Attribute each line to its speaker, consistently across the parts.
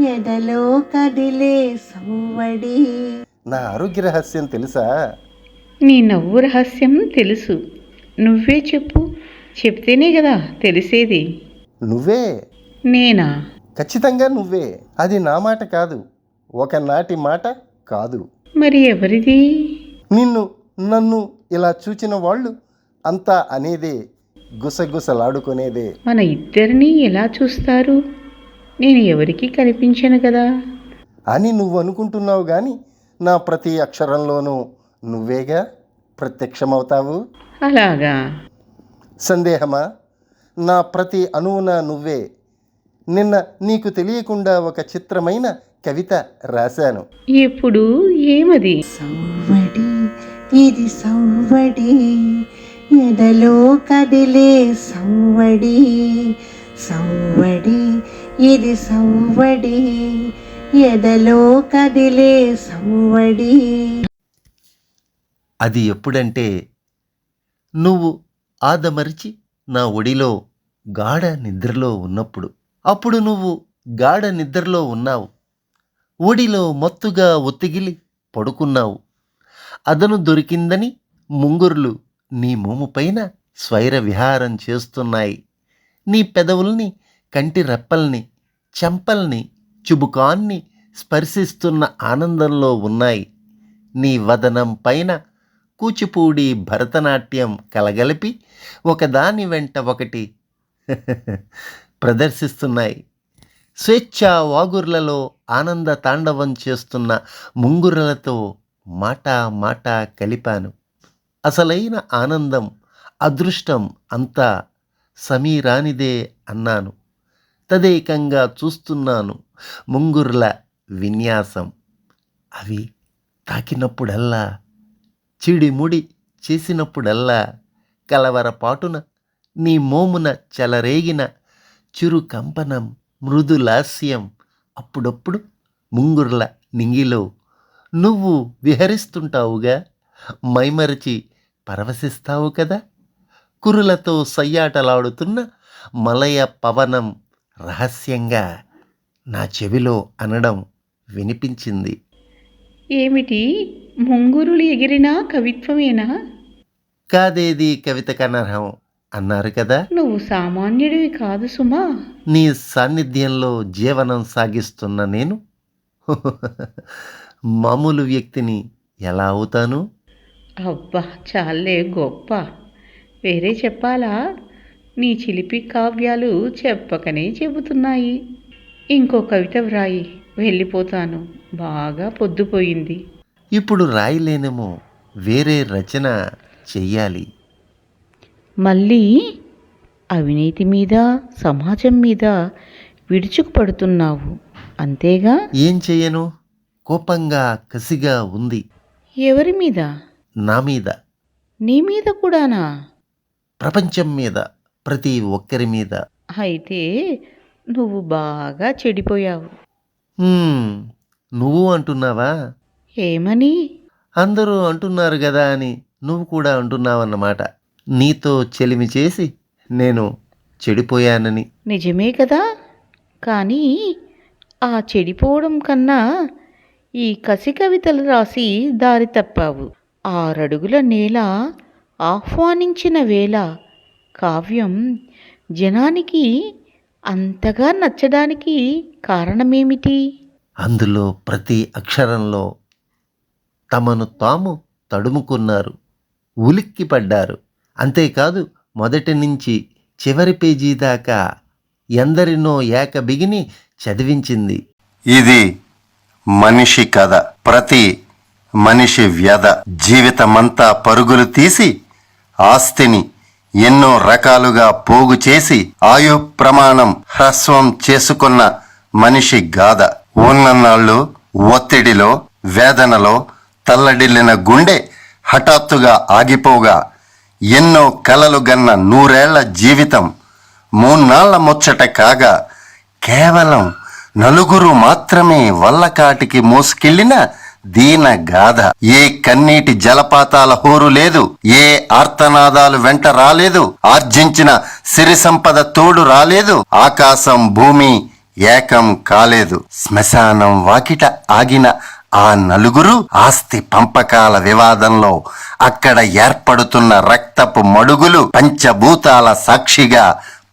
Speaker 1: ఎదలో కదిలే సవ్వడి.
Speaker 2: నా ఆరోగ్య రహస్యం తెలుసా?
Speaker 3: నీ నవ్వు రహస్యం తెలుసు. నువ్వే చెప్పు. చెప్తేనే కదా తెలిసేది.
Speaker 2: నువ్వే?
Speaker 3: నేనా?
Speaker 2: ఖచ్చితంగా నువ్వే. అది నా మాట కాదు. ఒకనాటి మాట కాదు.
Speaker 3: మరి ఎవరిది?
Speaker 2: నిన్ను నన్ను ఇలా చూచిన వాళ్ళు అంతా అనేదే గుసగుసలాడుకునేదే.
Speaker 3: మన ఇద్దరిని ఎలా చూస్తారు? నేను ఎవరికీ కనిపించను కదా.
Speaker 2: అని నువ్వు అనుకుంటున్నావు కానీ నా ప్రతి అక్షరంలోనూ నువ్వేగా ప్రత్యక్షమవుతావు?
Speaker 3: అలాగా.
Speaker 2: సందేహమా? నా ప్రతి అణువున నువ్వే. నిన్న నీకు తెలియకుండా ఒక చిత్రమైన కవిత రాశాను.
Speaker 3: ఎప్పుడు ఏమది?
Speaker 1: సవ్వడి ఇది సవ్వడి ఎదలో కదిలే సవ్వడి సవ్వడి ఇది సవ్వడి ఎదలో కదిలే సవ్వడి
Speaker 2: అది ఎప్పుడంటే నువ్వు ఆదమరిచి నా ఒడిలో గాఢ నిద్రలో ఉన్నప్పుడు. అప్పుడు నువ్వు గాఢ నిద్రలో ఉన్నావు. ఒడిలో మత్తుగా ఒత్తిగిలి పడుకున్నావు. అదను దొరికిందని ముంగురులు నీ మోముపైన స్వైర విహారం చేస్తున్నాయి. నీ పెదవుల్ని కంటి రెప్పల్ని చెంపల్ని చుబుకాన్ని స్పర్శిస్తున్న ఆనందంలో ఉన్నాయి. నీ వదనం పైన కూచిపూడి భరతనాట్యం కలగలిపి ఒకదాని వెంట ఒకటి ప్రదర్శిస్తున్నాయి. స్వేచ్ఛా వాగుర్లలో ఆనంద తాండవం చేస్తున్న ముంగురలతో మాట మాట కలిపాను. అసలైన ఆనందం అదృష్టం అంతా సమీరానిదే అన్నాను. తదేకంగా చూస్తున్నాను. ముంగుర్ల విన్యాసం. అవి తాకినప్పుడల్లా చిడిముడి చేసినప్పుడల్లా కలవరపాటున నీ మోమున చెలరేగిన చిరు కంపనం మృదులాస్యం. అప్పుడప్పుడు ముంగుర్ల నింగిలో నువ్వు విహరిస్తుంటావుగా మైమరిచి పరవశిస్తావు కదా. కురులతో సయ్యాటలాడుతున్న మలయ పవనం రహస్యంగా నా చెవిలో అనడం వినిపించింది.
Speaker 3: ఏమిటి? ముంగురులు ఎగిరినా కవిత్వమేనా?
Speaker 2: కాదేది కవిత కనర్హం? అన్నారు కదా?
Speaker 3: నువ్వు సామాన్యుడివి కాదు సుమా.
Speaker 2: నీ సాన్నిధ్యంలో జీవనం సాగిస్తున్న నేను? మామూలు వ్యక్తిని ఎలా అవుతాను?
Speaker 3: అబ్బా చాలే గొప్ప. వేరే చెప్పాలా? నీ చిలిపి కావ్యాలు చెప్పకనే చెబుతున్నాయి. ఇంకో కవిత వ్రాయి వెళ్ళిపోతాను. బాగా పొద్దుపోయింది.
Speaker 2: ఇప్పుడు రాయలేనేమో వేరే రచన చెయ్యాలి.
Speaker 3: మళ్ళీ అవినీతి మీద సమాజం మీద విడుచుకుపడుతున్నావు అంతేగా?
Speaker 2: ఏం చెయ్యను? కోపంగా కసిగా ఉంది.
Speaker 3: ఎవరి మీద?
Speaker 2: నా మీద.
Speaker 3: నీ మీద కూడానా?
Speaker 2: ప్రపంచం మీద. ప్రతి ఒక్కరి మీద.
Speaker 3: అయితే నువ్వు బాగా చెడిపోయావు.
Speaker 2: హ్మ్, నువ్వు అంటున్నావా?
Speaker 3: ఏమని?
Speaker 2: అందరూ అంటున్నారు కదా అని నువ్వు కూడా అంటున్నావన్నమాట. నీతో చెలిమి చేసి నేను చెడిపోయానని.
Speaker 3: నిజమే కదా. కానీ ఆ చెడిపోవడం కన్నా ఈ కసి కవితలు రాసి దారి తప్పావు. ఆరడుగుల నేల ఆహ్వానించిన వేళ కావ్యం జనానికి అంతగా నచ్చడానికి కారణమేమిటి?
Speaker 2: అందులో ప్రతి అక్షరంలో తమను తాము తడుముకున్నారు ఉలిక్కిపడ్డారు. అంతేకాదు మొదటి నుంచి చివరి పేజీ దాకా ఎందరినో ఏక బిగిని చదివించింది.
Speaker 4: ఇది మనిషి కథ. ప్రతి మనిషి వ్యధ జీవితమంతా పరుగులు తీసి ఆస్తిని ఎన్నో రకాలుగా పోగు చేసి ఆయు ప్రమాణం హ్రస్వం చేసుకున్న మనిషి గాథ. ఉన్ననాళ్ళు ఒత్తిడిలో వేదనలో తల్లడిల్లిన గుండె హఠాత్తుగా ఆగిపోగా ఎన్నో కలలు గన్న నూరేళ్ళ జీవితం మూన్నాళ్ళ ముచ్చట కాగా కేవలం నలుగురు మాత్రమే వల్లకాటికి మోసుకెళ్ళిన దీన గాథ. ఏ కన్నీటి జలపాతాల హోరు లేదు ఏ ఆర్తనాదాలు వెంట రాలేదు ఆర్జించిన సిరి సంపద తోడు రాలేదు ఆకాశం భూమి ఏకం కాలేదు. శ్మశానం వాకిట ఆగిన ఆ నలుగురు ఆస్తి పంపకాల వివాదంలో అక్కడ ఏర్పడుతున్న రక్తపు మడుగులు పంచభూతాల సాక్షిగా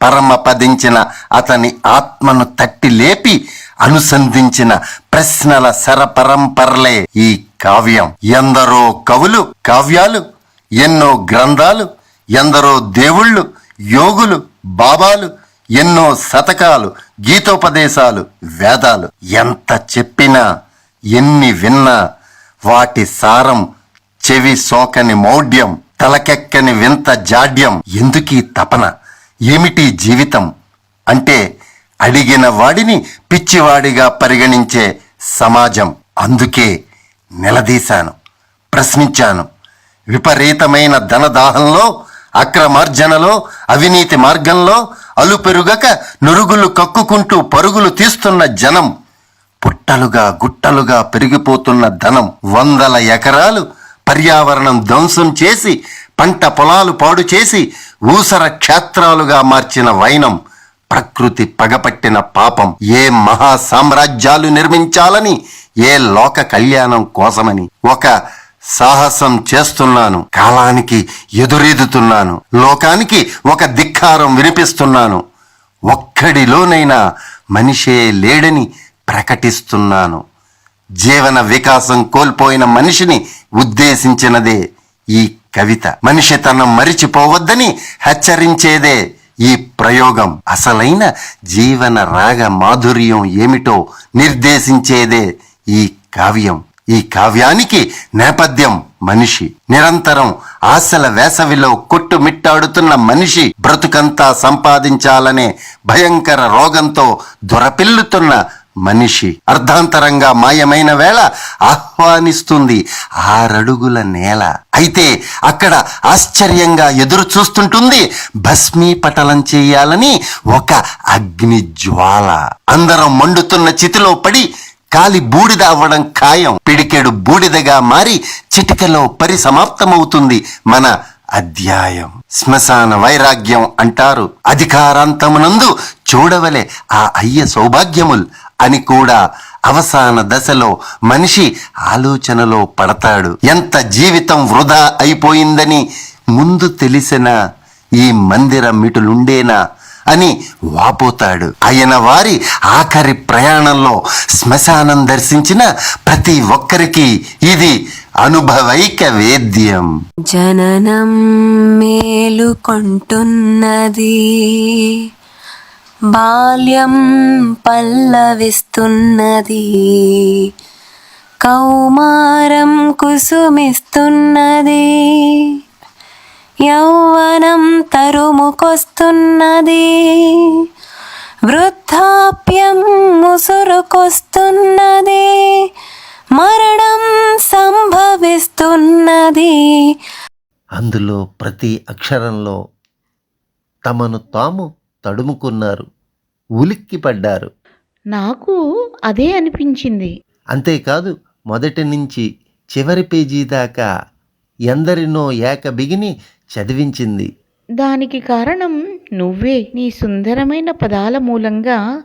Speaker 4: పరమపదించిన అతని ఆత్మను తట్టి లేపి అనుసంధించిన ప్రశ్నల సరపరంపరలే ఈ కావ్యం. ఎందరో కవులు కావ్యాలు ఎన్నో గ్రంథాలు ఎందరో దేవుళ్ళు యోగులు బాబాలు ఎన్నో శతకాలు గీతోపదేశాలు వేదాలు. ఎంత చెప్పినా ఎన్ని విన్నా వాటి సారం చెవి సోకని మౌఢ్యం తలకెక్కని వింత జాడ్యం. ఎందుకీ తపన? ఏమిటి జీవితం? అంటే అడిగిన వాడిని పిచ్చివాడిగా పరిగణించే సమాజం అందుకే నిలదీశాను ప్రశ్నించాను. విపరీతమైన ధనదాహంలో అక్రమార్జనలో అవినీతి మార్గంలో అలుపెరుగక నురుగులు కక్కుకుంటూ పరుగులు తీస్తున్న జనం పుట్టలుగా గుట్టలుగా పెరిగిపోతున్న ధనం వందల ఎకరాలు పర్యావరణం ధ్వంసం చేసి పంట పొలాలు పాడు చేసి ఊసర క్షేత్రాలుగా మార్చిన వైనం ప్రకృతి పగపట్టిన పాపం ఏ మహా సామ్రాజ్యాలు నిర్మించాలని ఏ లోక కళ్యాణం కోసమని ఒక సాహసం చేస్తున్నాను. కాలానికి ఎదురెదుతున్నాను. లోకానికి ఒక ధిక్కారం వినిపిస్తున్నాను. ఒక్కడిలోనైనా మనిషే లేడని ప్రకటిస్తున్నాను. జీవన వికాసం కోల్పోయిన మనిషిని ఉద్దేశించినదే ఈ కవిత. మనిషి తన మరిచిపోవద్దని హెచ్చరించేదే ఈ ప్రయోగం అసలైన జీవన రాగ మాధుర్యం ఏమిటో నిర్దేశించేదే ఈ కావ్యం. ఈ కావ్యానికి నేపథ్యం మనిషి. నిరంతరం ఆశల వేసవిలో కొట్టుమిట్టాడుతున్న మనిషి బ్రతుకంతా సంపాదించాలనే భయంకర రోగంతో దొరపిల్లుతున్న మనిషి అర్ధాంతరంగా మాయమైన వేళ ఆహ్వానిస్తుంది ఆరడుగుల నేల. అయితే అక్కడ ఆశ్చర్యంగా ఎదురు చూస్తుంటుంది భస్మీపటలం చేయాలని ఒక అగ్ని జ్వాల అందరం మండుతున్న చితిలో పడి కాలి బూడిద అవ్వడం ఖాయం. పిడికెడు బూడిదగా మారి చిటికలో పరిసమాప్తమవుతుంది మన అధ్యాయం. శ్మశాన వైరాగ్యం అంటారు. అధికారాంతమునందు చూడవలే ఆ అయ్య సౌభాగ్యముల్. అని కూడా అవసాన దశలో మనిషి ఆలోచనలో పడతాడు. ఎంత జీవితం వృధా అయిపోయిందని ముందు తెలిసిన ఈ మందిర మిటులుండేనా అని వాపోతాడు. ఆయన వారి ఆఖరి ప్రయాణంలో శ్మశానం దర్శించిన ప్రతి ఒక్కరికి ఇది అనుభవైక వేద్యం.
Speaker 5: జననం మేలుకొంటున్నది. బాల్యం పల్లవిస్తున్నది. కౌమారం కుసుమిస్తున్నది. యౌవనం తరుముకొస్తున్నది. వృద్ధాప్యం ముసురుకొస్తున్నది. మరణం సంభవిస్తున్నది.
Speaker 2: అందులో ప్రతి అక్షరంలో తమను తాము తడుముకున్నారు ఉలిక్కిపడ్డారు.
Speaker 3: నాకు అదే అనిపించింది.
Speaker 2: అంతేకాదు మొదటి నుంచి చివరి పేజీ దాకా ఎందరినో ఏక బిగిని చదివించింది.
Speaker 3: దానికి కారణం నువ్వే. నీ సుందరమైన పదాల మూలంగా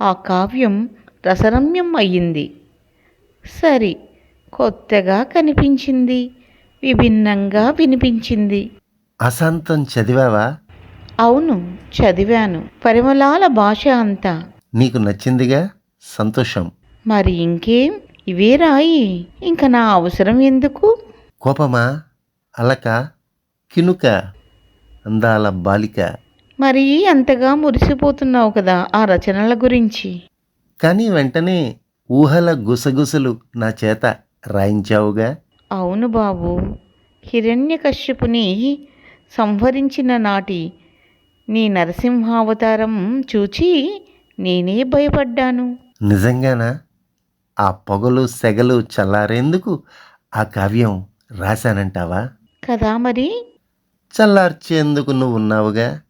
Speaker 3: ఆ కావ్యం రసరమ్యం అయ్యింది. సరి కొత్తగా కనిపించింది. విభిన్నంగా వినిపించింది.
Speaker 2: అశాంతం చదివావా?
Speaker 3: అవును చదివాను. పరిమళాల భాష అంతా.
Speaker 2: నీకు నచ్చిందిగా? సంతోషం.
Speaker 3: మరి ఇంకేం? ఇవే రాయి. ఇంక నా అవసరం ఎందుకు?
Speaker 2: కోపమా? అలక? కినుక? అందాల బాలిక?
Speaker 3: మరి అంతగా మురిసిపోతున్నావు కదా ఆ రచనల గురించి.
Speaker 2: కానీ వెంటనే ఊహల గుసగుసలు నా చేత రాయించావుగా?
Speaker 3: అవును బాబు. హిరణ్యకశ్యపుని సంహరించిన నాటి నీ నరసింహావతారం చూచి నేనే భయపడ్డాను.
Speaker 2: నిజంగానా? ఆ పొగలు సెగలు చల్లారేందుకు ఆ కావ్యం రాశానంటావా?
Speaker 3: కదా మరి?
Speaker 2: చల్లార్చేందుకు నువ్వు ఉన్నావుగా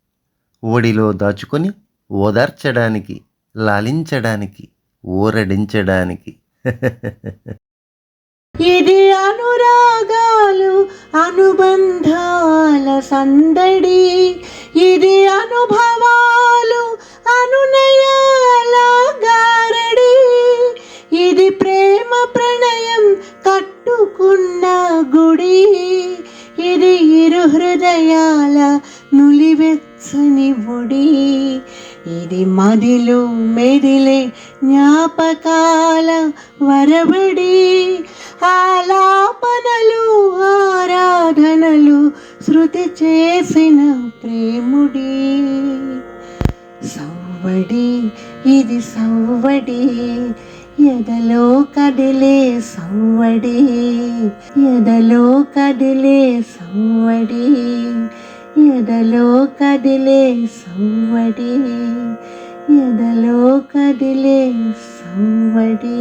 Speaker 2: ఒడిలో దాచుకొని ఓదార్చడానికి లాలించడానికి ఊరడించడానికి.
Speaker 1: ఇది అనురాగాలు అనుబంధాల సందడి. ఇది అనుభవాలు అనునయాల గారడి ఇది ప్రేమ ప్రణయం కట్టుకున్న గుడి. ఇది ఇరు హృదయాల నులివెచ్చని ఒడి. ఇది మదిలు మెదిలే జ్ఞాపకాల వరబడి ఆలాపనలు ఆరాధనలు శృతి చేసిన ప్రేముడి. సవ్వడి ఇది సవ్వడి. ఎదలో కదిలే సవ్వడి. ఎదలో కదిలే సవ్వడి. ఎదలో కదిలే సవ్వడి ఎదలో కదిలే సవ్వడి